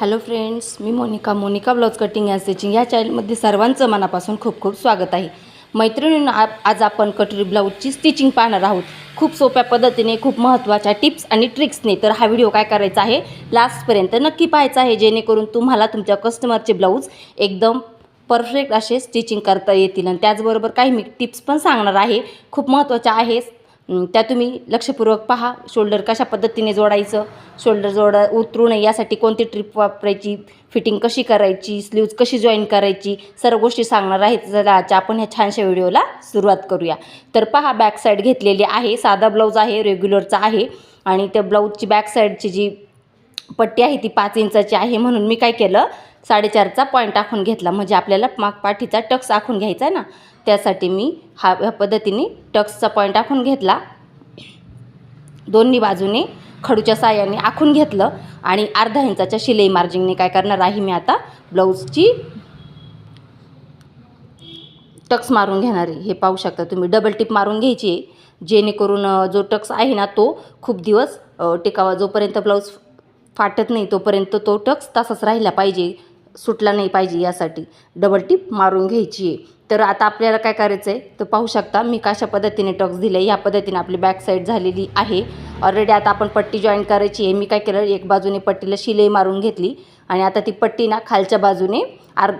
Hello friends me Monika. Monika blouse cutting and stitching या चॅनलमध्ये सर्वांचं मनापासून खूप खूप स्वागत आहे. मैत्रिणींना आज आपण कटोरी ब्लाऊजची स्टिचिंग पाहणार आहोत. खूप सोप्या पद्धतीने खूप महत्त्वाच्या टिप्स आणि ट्रिक्सने तर हा व्हिडिओ काय करायचा आहे? लास्टपर्यंत नक्की पाहायचा आहे जेणेकरून तुम्हाला तुमच्या कस्टमरचे ब्लाऊज एकदम परफेक्ट असे स्टिचिंग करता येतील. आणि त्याचबरोबर काही मी टिप्स पण सांगणार आहे. खूप महत्त्वाच्या आहेत त्या तुम्ही लक्षपूर्वक पहा शोल्डर कशा पद्धतीने जोडायचं शोल्डर जोडा उतरू नये यासाठी कोणती ट्रिप वापरायची फिटिंग कशी करायची स्लीव्ज कशी जॉईन करायची सर्व गोष्टी सांगणार आहेत. जरा आजच्या आपण ह्या छानशा व्हिडिओला सुरुवात करूया. तर पहा बॅक साईड घेतलेली आहे साधा ब्लाऊज आहे रेग्युलरचा आहे. आणि त्या ब्लाऊजची बॅक साईडची जी पट्टी आहे ती पाच इंचाची आहे. म्हणून मी काय केलं साडेचारचा पॉईंट आखून घेतला. म्हणजे आपल्याला माग पाठीचा टक्स आखून घ्यायचा ना. त्यासाठी मी हा ह्या पद्धतीने टक्सचा पॉईंट आखून घेतला. दोन्ही बाजूने खडूच्या साह्याने आखून घेतलं आणि अर्धा इंचाच्या शिलाई मार्जिंगने काय करणार आहे मी आता ब्लाऊजची टक्स मारून घेणार आहे. हे पाहू शकता तुम्ही. डबल टिप मारून घ्यायची आहे. जेणेकरून जो टक्स आहे ना तो खूप दिवस टिकावा जोपर्यंत ब्लाऊज फाटत नाही तोपर्यंत तो टक्स तसाच राहिला पाहिजे. सुटला नाही पाहिजे यासाठी. डबल टिप मारून घ्यायची आहे. तर आता आपल्याला काय करायचं आहे तर पाहू शकता मी कशा पद्धतीने टक्स दिले ह्या पद्धतीने आपली बॅक साईड झालेली आहे. ऑलरेडी आता आपण पट्टी जॉईन करायची आहे. मी काय केलं? एक बाजूने पट्टीला शिलाई मारून घेतली. आणि आता ती पट्टी ना खालच्या बाजूने अर्ध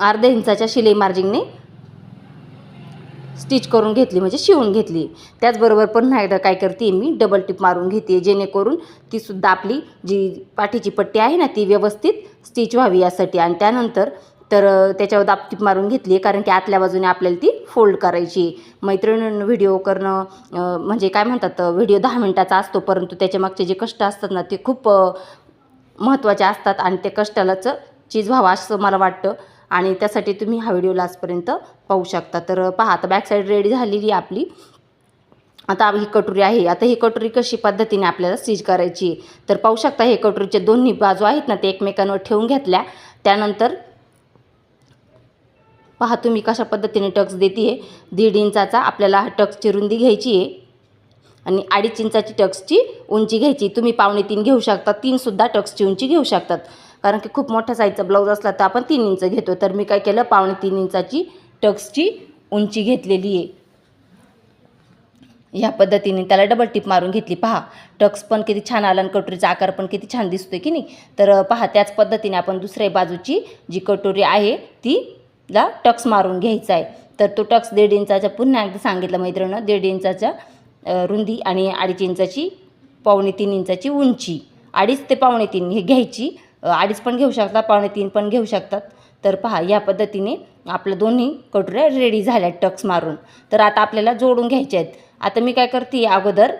अर्ध्या इंचाच्या शिलाई मार्जिंगने स्टिच करून घेतली म्हणजे शिवून घेतली. त्याचबरोबर पुन्हा एकदा काय करते मी डबल टिप मारून घेते. जेणेकरून तीसुद्धा आपली जी पाठीची पट्टी आहे ना ती व्यवस्थित स्टिच व्हावी यासाठी. आणि त्यानंतर तर त्याच्यावर दाप टिप मारून घेतली कारण की आतल्या बाजूने आपल्याला ती फोल्ड करायची. मैत्रिणीनं व्हिडिओ करणं म्हणजे काय म्हणतात व्हिडिओ दहा मिनटाचा असतो परंतु त्याच्या मागचे जे कष्ट असतात ना ते खूप महत्त्वाचे असतात. आणि ते कष्टालाच चीज व्हावं असं मला वाटतं. आणि त्यासाठी तुम्ही हा व्हिडिओ लास्टपर्यंत पाहू शकता. तर पहा आता बॅकसाईड रेडी झालेली आहे आपली. आता ही कटोरी आहे. आता ही कटोरी कशी पद्धतीने आपल्याला स्टिच करायची आहे. तर पाहू शकता हे कटोरीचे दोन्ही बाजू आहेत ना ते एकमेकांवर ठेवून घेतल्या. त्यानंतर पहा तुम्ही कशा पद्धतीने टक्स देते आहे दीड इंचाचा आपल्याला हा टक्सची रुंदी घ्यायची आहे. आणि अडीच इंचाची टक्सची उंची घ्यायची तुम्ही पावणे तीन घेऊ शकता. तीनसुद्धा टक्सची उंची घेऊ शकतात. कारण की खूप मोठ्या साईजचा ब्लाऊज असला तर आपण तीन इंच घेतो. तर मी काय केलं पावणे तीन इंचाची टक्सची उंची घेतलेली आहे. ह्या पद्धतीने त्याला डबल टिप मारून घेतली. पहा टक्स पण किती छान आला आणि कटोरीचा आकार पण किती छान दिसतोय की नाही? तर पहा त्याच पद्धतीने आपण दुसऱ्या बाजूची जी कटोरी आहे ती ला टक्स मारून घ्यायचा आहे. तर तो टक्स दीड इंचाचा पुन्हा एकदा सांगितलं मैत्रिणं दीड इंचाच्या रुंदी आणि अडीच इंचाची पावणे तीन इंचाची उंची. अडीच ते पावणे तीन हे घ्यायची. अडीच पण घेऊ शकता पावणे तीन पण घेऊ शकतात. तर पहा या पद्धतीने आपल्या दोन्ही कटोऱ्या रेडी झाल्या टक्स मारून. तर आता आपल्याला जोडून घ्यायच्या आहेत. आता मी काय करते अगोदर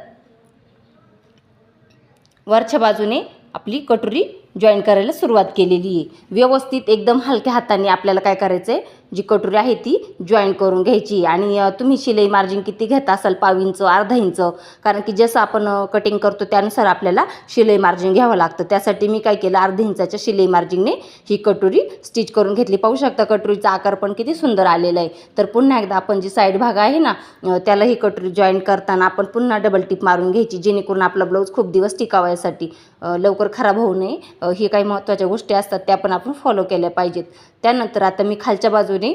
वरच्या बाजूने आपली कटोरी जॉईन करायला सुरुवात केलेली आहे. व्यवस्थित एकदम हलक्या हाताने आपल्याला काय करायचं आहे जी कटोरी आहे ती जॉईन करून घ्यायची. आणि तुम्ही शिलाई मार्जिन किती घेता असाल? पाव इंच अर्धा इंच. कारण की जसं आपण कटिंग करतो त्यानुसार आपल्याला शिलाई मार्जिन घ्यावं लागतं. त्यासाठी मी काय केलं? अर्धा इंचाच्या शिलाई मार्जिनने ही कटोरी स्टिच करून घेतली. पाहू शकता कटोरीचा आकार पण किती सुंदर आलेला आहे. तर पुन्हा एकदा आपण जी साईड भाग आहे ना त्याला ही कटोरी जॉईन करताना आपण पुन्हा डबल टिप मारून घ्यायची. जेणेकरून आपला ब्लाऊज खूप दिवस टिकावायसाठी लवकर खराब होऊ नये. हे काही महत्त्वाच्या गोष्टी असतात त्या पण आपण फॉलो केल्या पाहिजेत. त्यानंतर आता मी खालच्या बाजूने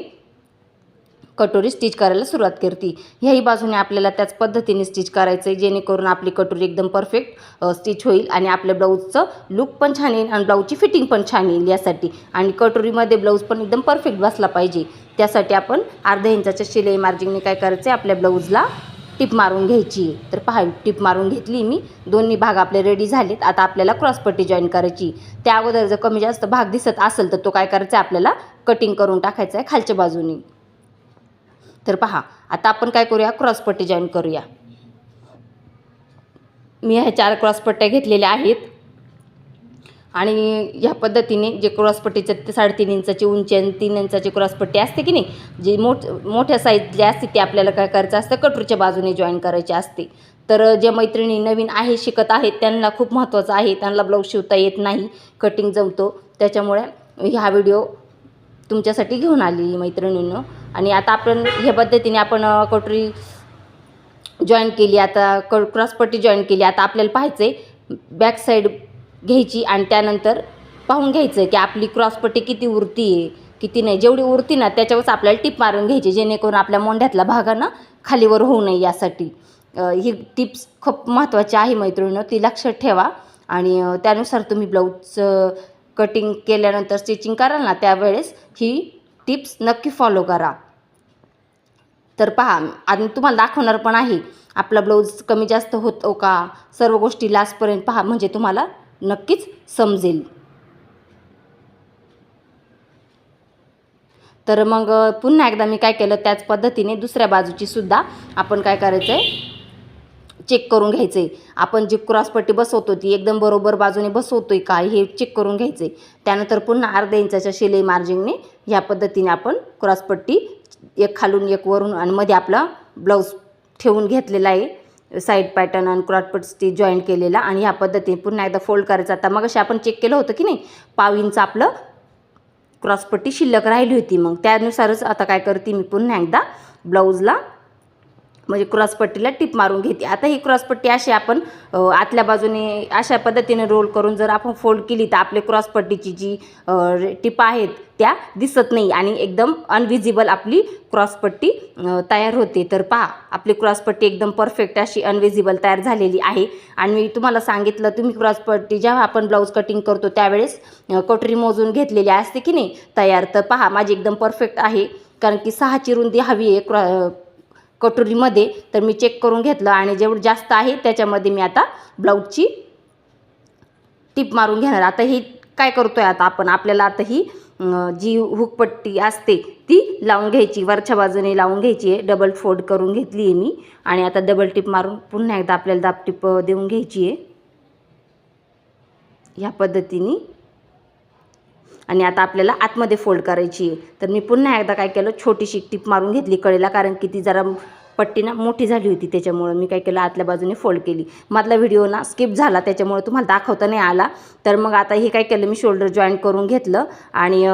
कटोरी स्टिच करायला सुरुवात करते. ह्याही बाजूने आपल्याला त्याच पद्धतीने स्टिच करायचं आहे जेणेकरून आपली कटोरी एकदम परफेक्ट स्टिच होईल आणि आपल्या ब्लाऊजचं लुक पण छान येईल आणि ब्लाऊजची फिटिंग पण छान येईल यासाठी. आणि कटोरीमध्ये ब्लाऊज पण एकदम परफेक्ट बसला पाहिजे. त्यासाठी आपण अर्ध्या इंचाच्या शिलाई मार्जिंगने काय करायचं आहे आपल्या ब्लाऊजला टिप मारून घ्यायची. तर पहा टिप मारून घेतली मी. दोन्ही भाग आपले रेडी झालेत. आता आपल्याला क्रॉसपट्टी जॉईन करायची. त्या अगोदर जर कमी जास्त भाग दिसत असेल तर तो काय करायचा आहे आपल्याला? कटिंग करून टाकायचा आहे खालच्या बाजूने. तर पहा आता आपण काय करूया? क्रॉसपट्टी जॉईन करूया. मी ह्या चार क्रॉसपट्ट्या घेतलेल्या आहेत. आणि ह्या पद्धतीने जे क्रॉसपट्टीचं ते साडेतीन इंचाची उंची आणि तीन इंचाची क्रॉसपट्टी असते की नाही जी मोठ मोठ्या साईजची असते ती आपल्याला काय करायचं असतं कटोरीच्या बाजूने जॉईन करायची असते. तर जे मैत्रिणी नवीन आहे शिकत आहेत त्यांना खूप महत्त्वाचं आहे त्यांना ब्लाऊज शिवता येत नाही कटिंग जमतो. त्याच्यामुळे ह्या व्हिडिओ तुमच्यासाठी घेऊन आली मैत्रिणींनो. आणि आता आपण ह्या पद्धतीने आपण अ, कटोरी जॉईन केली आता क क्रॉसपट्टी जॉईन केली आता आपल्याला पाहायचं आहे बॅक साईड घ्यायची आणि त्यानंतर पाहून घ्यायचं की आपली क्रॉसपट्टी किती उरती आहे किती नाही. जेवढी उरती ना त्याच्यावरच आपल्याला टिप मारून घ्यायची जेणेकरून आपल्या मोंढ्यातला भागानं खालीवर होऊ नये यासाठी. ही टिप्स खूप महत्त्वाची आहे मैत्रिणीनं ती लक्षात ठेवा. आणि त्यानुसार तुम्ही ब्लाऊजचं कटिंग केल्यानंतर स्टिचिंग कराल ना त्यावेळेस ही टिप्स नक्की फॉलो करा. तर पहा आणि तुम्हाला दाखवणार पण आहे आपला ब्लाऊज कमी जास्त होतो का? सर्व गोष्टी लास्टपर्यंत पहा म्हणजे तुम्हाला नक्कीच समजेल. तर मग पुन्हा एकदा मी काय केलं त्याच पद्धतीने दुसऱ्या बाजूची सुद्धा आपण काय करायचं आहे चेक करून घ्यायचं आहे आपण जी क्रॉसपट्टी बसवतो ती एकदम बरोबर बाजूने बसवतोय का हे चेक करून घ्यायचं आहे त्यानंतर पुन्हा अर्ध्या इंचाच्या शिलाई मार्जिंगने ह्या पद्धतीने आपण क्रॉसपट्टी एक खालून एक वरून आणि मध्ये आपला ब्लाऊज ठेवून घेतलेला आहे. साईड पॅटर्न आणि क्रॉसपट्टी जॉईंट केलेला आणि ह्या पद्धतीने पुन्हा एकदा फोल्ड करायचा आता मग आपण चेक केलं होतं की नाही? पाव इंच आपलं क्रॉसपट्टी शिल्लक राहिली होती मग. त्यानुसारच आता काय करते मी? पुन्हा एकदा ब्लाऊजला म्हणजे क्रॉसपट्टीला टिप मारून घेते. आता ही क्रॉसपट्टी अशी आपण आतल्या बाजूने अशा पद्धतीने रोल करून जर आपण फोल्ड केली तर आपले क्रॉसपट्टीची जी अ, टिपा आहेत त्या दिसत नाही आणि एकदम अनविजिबल आपली क्रॉसपट्टी तयार होते. तर पहा आपली क्रॉसपट्टी एकदम परफेक्ट अशी अनविजिबल तयार झालेली आहे. आणि मी तुम्हाला सांगितलं तुम्ही क्रॉसपट्टी जेव्हा आपण ब्लाऊज कटिंग करतो त्यावेळेस अ, कटोरी मोजून घेतलेली असते की नाही? तयार. तर पहा माझी एकदम परफेक्ट आहे. कारण की सहाची रुंदी हवी आहे क्रॉ कटोरीमध्ये तर मी चेक करून घेतलं आणि जेवढं जास्त आहे त्याच्यामध्ये मी आता ब्लाऊजची टिप मारून घेणार. आता ही काय करतो आहे आता आपण? आपल्याला आता ही जी हुकपट्टी असते ती लावून घ्यायची. वरच्या बाजूने लावून घ्यायची आहे. डबल फोल्ड करून घेतली आहे मी. आणि आता डबल टिप मारून पुन्हा एकदा आपल्याला दाब टिप देऊन घ्यायची आहे. ह्या पद्धतीने आणि आता आपल्याला आतमध्ये फोल्ड करायची आहे. तर मी पुन्हा एकदा काय केलं छोटीशी टिप मारून घेतली कडेला कारण की ती जरा पट्टी ना मोठी झाली होती त्याच्यामुळं मी काय केलं आतल्या बाजूने फोल्ड केली. मधला व्हिडिओ ना स्किप झाला त्याच्यामुळं तुम्हाला दाखवता नाही आला. तर मग आता हे काय केलं मी शोल्डर जॉईंट करून घेतलं आणि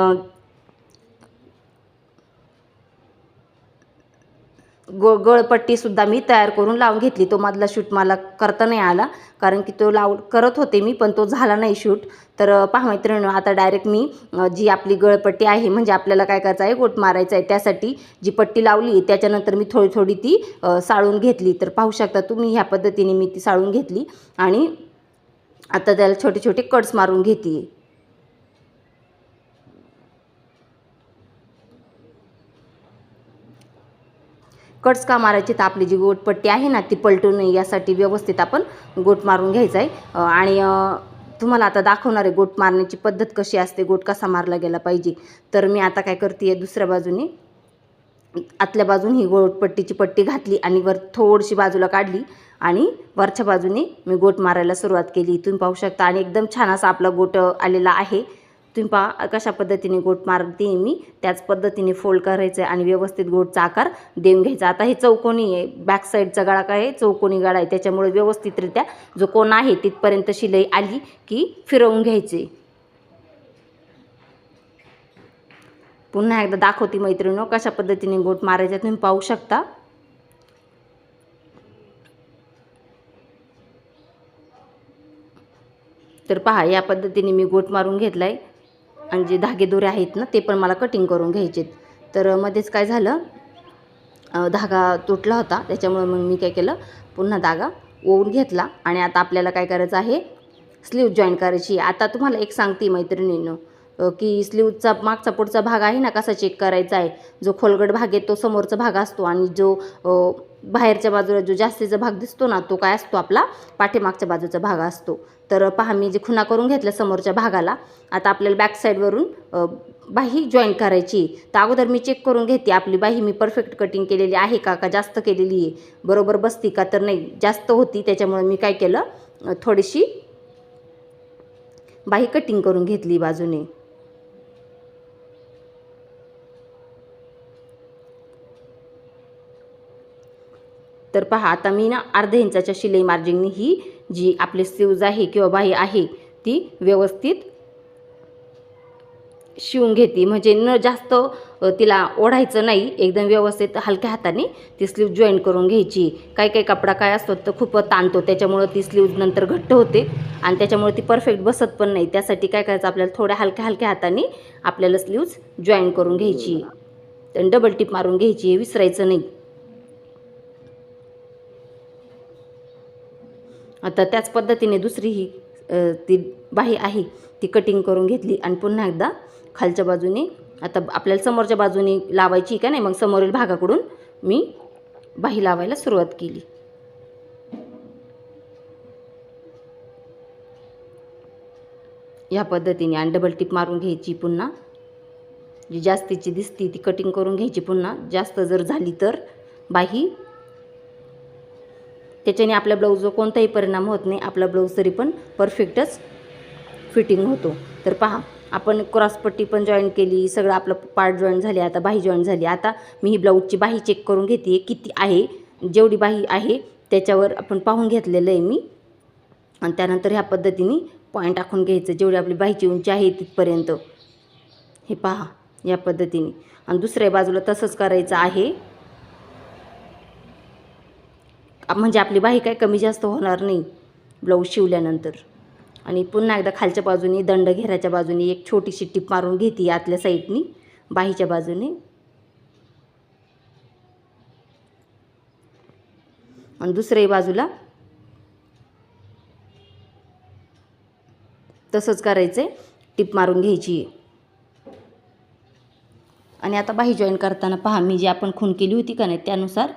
गो गळपट्टीसुद्धा मी तयार करून लावून घेतली. तो मधला शूट मला करता नाही आला. कारण की तो लाव करत होते मी पण तो झाला नाही शूट. तर पहा मैत्रिणी आता डायरेक्ट मी जी आपली गळपट्टी आहे म्हणजे आपल्याला काय करायचं आहे गोट मारायचं आहे त्यासाठी जी पट्टी लावली त्याच्यानंतर मी थोडी थोडी ती साळून घेतली. तर पाहू शकता तुम्ही ह्या पद्धतीने मी ती साळून घेतली. आणि आता त्याला छोटे छोटे कट्स मारून घेते कट्स का मारायचे तर आपली जी गोटपट्टी आहे ना ती पलटू नये यासाठी व्यवस्थित आपण गोट मारून घ्यायचा आहे. आणि तुम्हाला आता दाखवणार आहे गोट मारण्याची पद्धत कशी असते गोट कसा मारला गेला पाहिजे. तर मी आता काय करते दुसऱ्या बाजूने आतल्या बाजून ही गोटपट्टीची पट्टी घातली आणि वर थोडीशी बाजूला काढली आणि वरच्या बाजूने मी गोट मारायला सुरुवात केली. तुम्ही पाहू शकता आणि एकदम छान असा आपला गोट आलेला आहे. तुम्ही पहा कशा पद्धतीने गोट मारते मी. त्याच पद्धतीने फोल्ड करायचं आहे आणि व्यवस्थित गोटचा आकार देऊन घ्यायचा. आता हे चौकोनी आहे. बॅक साईडचा गळा काय आहे? चौकोनी गळा आहे. त्याच्यामुळे व्यवस्थितरित्या जो कोण आहे तिथपर्यंत शिलाई आली की फिरवून घ्यायचे. पुन्हा एकदा दाखवते मैत्रिणीनो कशा पद्धतीने गोट मारायचा तुम्ही पाहू शकता. तर पहा या पद्धतीने मी गोट मारून घेतला आहे आणि जे धागे दोरे आहेत ना ते पण मला कटिंग करून घ्यायचे तर मध्येच काय झालं धागा तुटला होता. त्याच्यामुळे मग मी काय केलं पुन्हा धागा ओवून घेतला. आणि आता आपल्याला काय करायचं आहे स्लीव जॉईन करायची आता तुम्हाला एक सांगते मैत्रिणीनं. की स्लीवचा मागचा पुढचा भाग आहे ना कसा चेक करायचा आहे? जो खोलगट भाग आहे तो समोरचा भाग असतो आणि जो बाहेरच्या बाजूला जो जास्तीचा भाग दिसतो ना तो काय असतो? आपला पाठीमागच्या बाजूचा भाग असतो. तर पहा मी जे खुणा करून घेतल्या समोरच्या भागाला आता आपल्याला बॅक साईडवरून बाही जॉईन करायची तर अगोदर मी चेक करून घेते आपली बाही मी परफेक्ट कटिंग केलेली आहे का? का जास्त केलेली आहे? बरोबर बसती का? तर नाही जास्त होती. त्याच्यामुळे मी काय केलं? थोडीशी बाही कटिंग करून घेतली बाजूने. तर पहा आता मी ना अर्ध्या इंचाच्या शिलाई मार्जिंगनी ही जी आपली स्लीव्ज आहे किंवा बाही आहे ती व्यवस्थित शिवून घेते. म्हणजे न जास्त तिला ओढायचं नाही एकदम व्यवस्थित हलक्या हाताने ती स्लीव जॉईन करून घ्यायची. काही काही कपडा काय असतो तर खूप ताणतो त्याच्यामुळं ती स्लीव नंतर घट्ट होते आणि त्याच्यामुळे ती परफेक्ट बसत पण नाही. त्यासाठी काय करायचं आपल्याला थोड्या हलक्या हलक्या हाताने आपल्याला स्लीव्ज जॉईन करून घ्यायची. डबल टिप मारून घ्यायची हे विसरायचं नाही. आता त्याच पद्धतीने दुसरी ही ती बाही आहे ती कटिंग करून घेतली आणि पुन्हा एकदा खालच्या बाजूने आता आपल्याला समोरच्या बाजूने लावायची का नाही मग समोरील भागाकडून मी बाही लावायला सुरुवात केली. या पद्धतीने आणि डबल टिप मारून घ्यायची पुन्हा. जी जास्तीची दिसती ती कटिंग करून घ्यायची पुन्हा. जास्त जर झाली तर बाही त्याच्याने आपल्या ब्लाऊजवर कोणताही परिणाम होत नाही आपला ब्लाऊज तरी पण परफेक्टच फिटिंग होतो. तर पहा आपण क्रॉसपट्टी पण जॉईन केली सगळं आपलं पार्ट जॉईन झाले आता बाही जॉईन झाली. आता मी ही ब्लाऊजची बाही चेक करून घेते किती आहे जेवढी बाही आहे त्याच्यावर आपण पाहून घेतलेलं आहे मी. आणि त्यानंतर ह्या पद्धतीने पॉईंट टाकून घ्यायचं जेवढी आपली बाहीची उंची आहे तिथपर्यंत. हे पहा या पद्धतीने. आणि दुसऱ्या बाजूला तसंच करायचं आहे. म्हणजे आपली बाही काय कमी जास्त होणार नाही ब्लाऊज शिवल्यानंतर. आणि पुन्हा एकदा खालच्या बाजूने दंड घेराच्या बाजूने एक छोटीशी टिप मारून घेते आतल्या साईडनी बाहीच्या बाजूने. आणि दुसऱ्याही बाजूला तसंच करायचं आहे टिप मारून घ्यायची. आहे आणि आता बाही जॉईन करताना पहा मी जी आपण खून केली होती का नाही त्यानुसार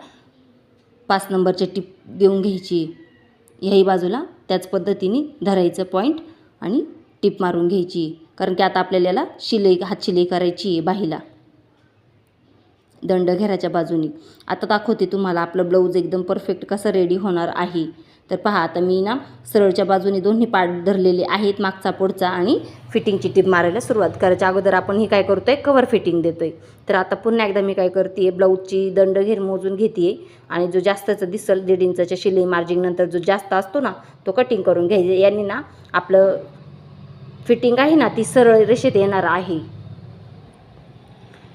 पाच नंबरचे टिप देऊन घ्यायची ह्याही बाजूला. त्याच पद्धतीने धरायचं पॉईंट आणि टिप मारून घ्यायची. कारण की आता आपल्याला याला शिलाई हात शिलाई करायची आहे बाहीला. दंड घेराच्या बाजूनी. आता दाखवते तुम्हाला आपलं ब्लाऊज एकदम परफेक्ट कसं रेडी होणार आहे. तर पहा आता मी ना सरळच्या बाजूने दोन्ही पार्ट धरलेले आहेत मागचा पुढचा आणि फिटिंगची टिप मारायला सुरुवात. करायच्या अगोदर आपण ही काय करतोय? कवर फिटिंग देतोय. तर आता पुन्हा एकदा मी काय करते ब्लाऊजची दंड घेर मोजून घेते आणि जो जास्तचं दिसल दीड इंचाच्या शिलाई मार्जिंग नंतर जो जास्त असतो ना तो कटिंग करून घ्यायचा. यांनी ना आपलं फिटिंग आहे ना ती सरळ रेषेत येणार आहे.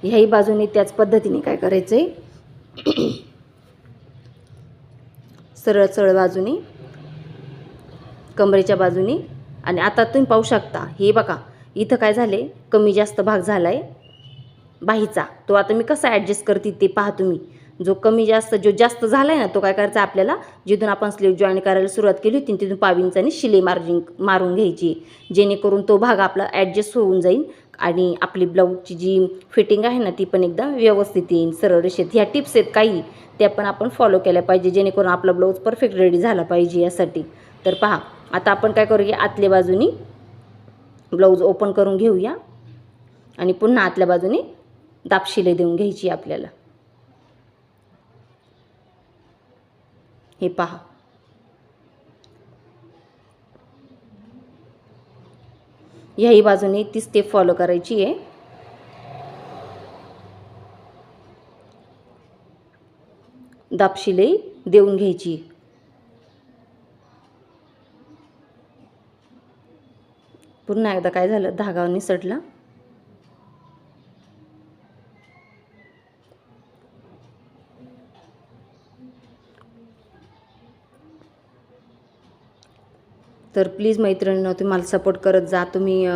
ह्याही बाजूने त्याच पद्धतीने काय करायचं आहे सरळ सरळ बाजूने कमरेच्या बाजूने. आणि आता तुम्ही पाहू शकता हे बघा इथं काय झाले कमी जास्त भाग झाला आहे बाहीचा. तो आता मी कसा ॲडजस्ट करते ते पहा तुम्ही. जो कमी जास्त जो जास्त झाला आहे ना तो काय करायचा आपल्याला? जिथून आपण स्लीव जॉईन करायला सुरुवात केली होती तिथून पाविंचाने शिले मार्जिंग मारून घ्यायची. जेणेकरून तो भाग आपला ॲडजस्ट होऊन जाईल. आणि आपली ब्लाऊजची जी फिटिंग आहे ना ती पण एकदम व्यवस्थित येईल सरळ रेषेत. ह्या टिप्स आहेत काही त्या पण आपण फॉलो केल्या पाहिजे जेणेकरून आपला ब्लाऊज परफेक्ट रेडी झाला पाहिजे यासाठी. तर पहा आता आपण काय करूया आतल्या बाजूनी ब्लाऊज ओपन करून घेऊया आणि पुन्हा आतल्या बाजूने दापशिले देऊन घ्यायची आपल्याला. हे पहा. ह्याही बाजूने ती स्टेप फॉलो करायची आहे. दाब देऊन घ्यायची. पुन्हा एकदा काय झालं? धागा निसटला तर प्लीज मैत्रिणीनं तुम्ही मला सपोर्ट करत जा. तुम्ही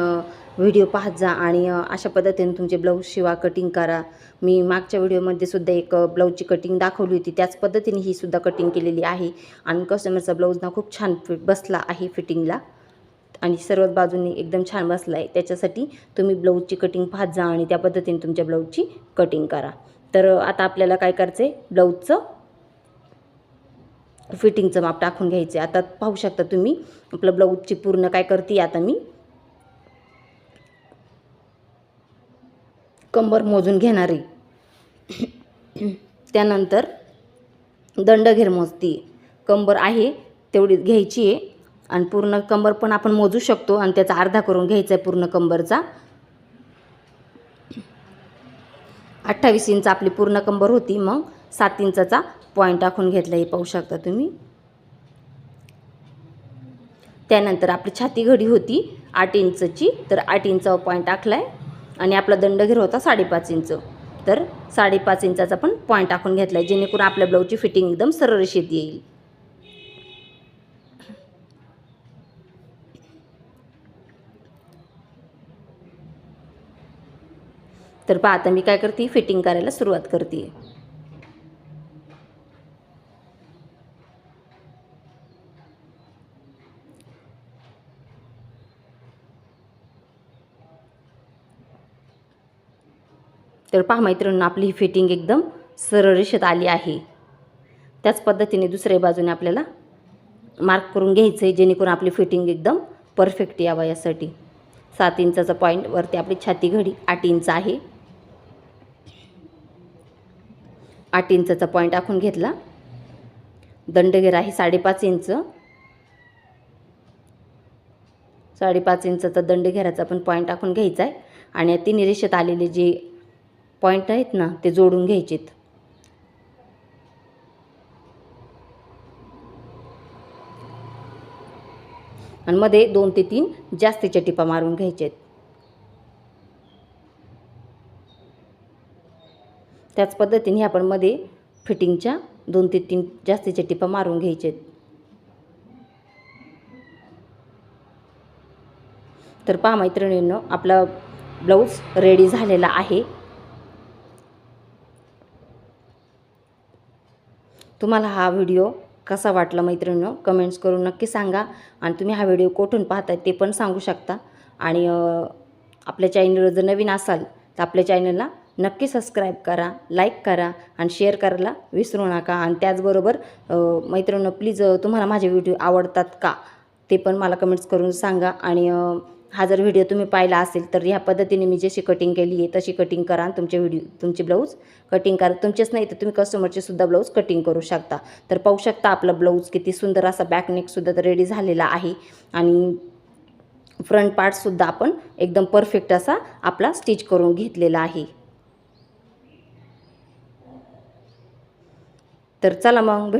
व्हिडिओ पाहत जा आणि अशा पद्धतीने तुमचे ब्लाऊज शिवा कटिंग करा. मी मागच्या व्हिडिओमध्ये सुद्धा एक ब्लाऊजची कटिंग दाखवली होती. त्याच पद्धतीने ही सुद्धा कटिंग केलेली आहे. आणि कस्टमरचा ब्लाऊज ना खूप छान फिट बसला आहे फिटिंगला आणि सर्वच बाजूंनी एकदम छान बसला आहे त्याच्यासाठी तुम्ही ब्लाऊजची कटिंग पाहत जा आणि त्या पद्धतीने तुमच्या ब्लाऊजची कटिंग करा. तर आता आपल्याला काय करायचं आहे ब्लाऊजचं फिटिंगचं माप टाकून घ्यायचं आहे. आता पाहू शकता तुम्ही आपलं ब्लाऊजची पूर्ण काय करते आता मी. कंबर मोजून घेणार आहे. त्यानंतर दंडघेर मोजते. कंबर आहे तेवढी घ्यायची आहे. आणि पूर्ण कंबर पण आपण मोजू शकतो आणि त्याचा अर्धा करून घ्यायचा आहे पूर्ण कंबरचा. अठ्ठावीस इंच आपली पूर्ण कंबर होती मग सात इंचाचा पॉईंट टाकून घेतला हे पाहू शकता तुम्ही. त्यानंतर आपली छाती घडी होती आठ इंचची तर आठ इंचावर पॉईंट टाकला आहे आणि आपला दंडघेर होता साडेपाच इंच. तर साडेपाच इंचाचा पण पॉईंट टाकून घेतला आहे जेणेकरून आपल्या ब्लाऊजची फिटिंग एकदम सरळरेषेत येईल. तर पहा आता मी काय करते फिटिंग करायला सुरुवात करते. तर पहा मैत्रिणींनो आपली ही फिटिंग एकदम सरळ रेषेत आली आहे. त्याच पद्धतीने दुसऱ्या बाजूने आपल्याला मार्क करून घ्यायचं आहे जेणेकरून आपली फिटिंग एकदम परफेक्ट यावं यासाठी. सात इंचाचा पॉईंट वरती आपली छाती घडी आठ इंच आहे. आठ इंचाचा पॉईंट आखून घेतला. दंडघेर आहे साडेपाच इंच. साडेपाच इंचाचा दंडघेराचा पण पॉईंट आखून घ्यायचा आहे आणि या तिन्ही रेषेत आलेले जे पॉईंट आहेत ना ते जोडून घ्यायचेत. आणि मध्ये दोन ते तीन जास्तीच्या टिपा मारून घ्यायचेत. त्याच पद्धतीने आपण मध्ये फिटिंगच्या दोन ते तीन जास्तीच्या टिपा मारून घ्यायचेत. तर पहा मैत्रिणींनो आपला ब्लाऊज रेडी झालेला आहे. तुम्हाला हा व्हिडिओ कसा वाटला मैत्रिणीनं कमेंट्स करून नक्की सांगा. आणि तुम्ही हा व्हिडिओ कुठून पाहताय ते पण सांगू शकता. आणि आपल्या चॅनलवर जर नवीन असाल तर आपल्या चॅनलला नक्की सबस्क्राईब करा लाईक करा आणि शेअर करायला विसरू नका. आणि त्याचबरोबर मैत्रिणीनं प्लीज तुम्हाला माझे व्हिडिओ आवडतात का ते पण मला कमेंट्स करून सांगा. आणि हा जर व्हिडिओ तुम्ही पाहिला असेल तर ह्या पद्धतीने मी जशी कटिंग केली आहे तशी कटिंग करा तुमचे व्हिडिओ तुमचे ब्लाऊज कटिंग करा. तुमचेच नाही तर तुम्ही कस्टमरचे सुद्धा ब्लाऊज कटिंग करू शकता. तर पाहू शकता आपला ब्लाऊज किती सुंदर असा बॅकनेकसुद्धा तर रेडी झालेला आहे. आणि फ्रंट पार्टसुद्धा आपण एकदम परफेक्ट असा आपला स्टिच करून घेतलेला आहे. तर चला मग भेट.